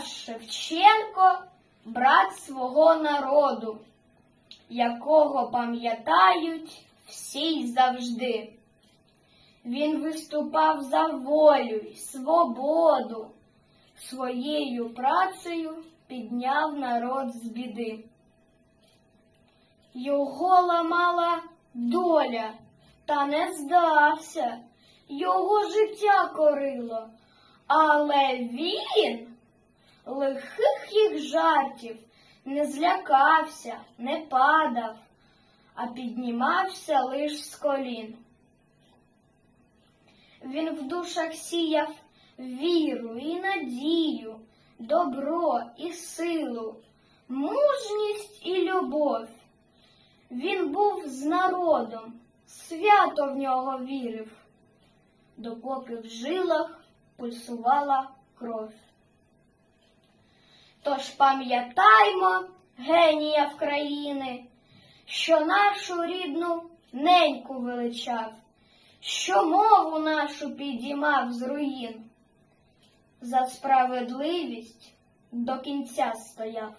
Шевченко брат свого народу, якого пам'ятають всі й завжди. Він виступав за волю й свободу, своєю працею підняв народ з біди. Його ламала доля, та не здався, його життя корило, але він лихих їх жартів не злякався, не падав, а піднімався лиш з колін. Він в душах сіяв віру і надію, добро і силу, мужність і любов. Він був з народом, свято в нього вірив, допоки в жилах пульсувала кров. Тож пам'ятаймо, генія в країни, що нашу рідну неньку величав, що мову нашу підіймав з руїн, за справедливість до кінця стояв.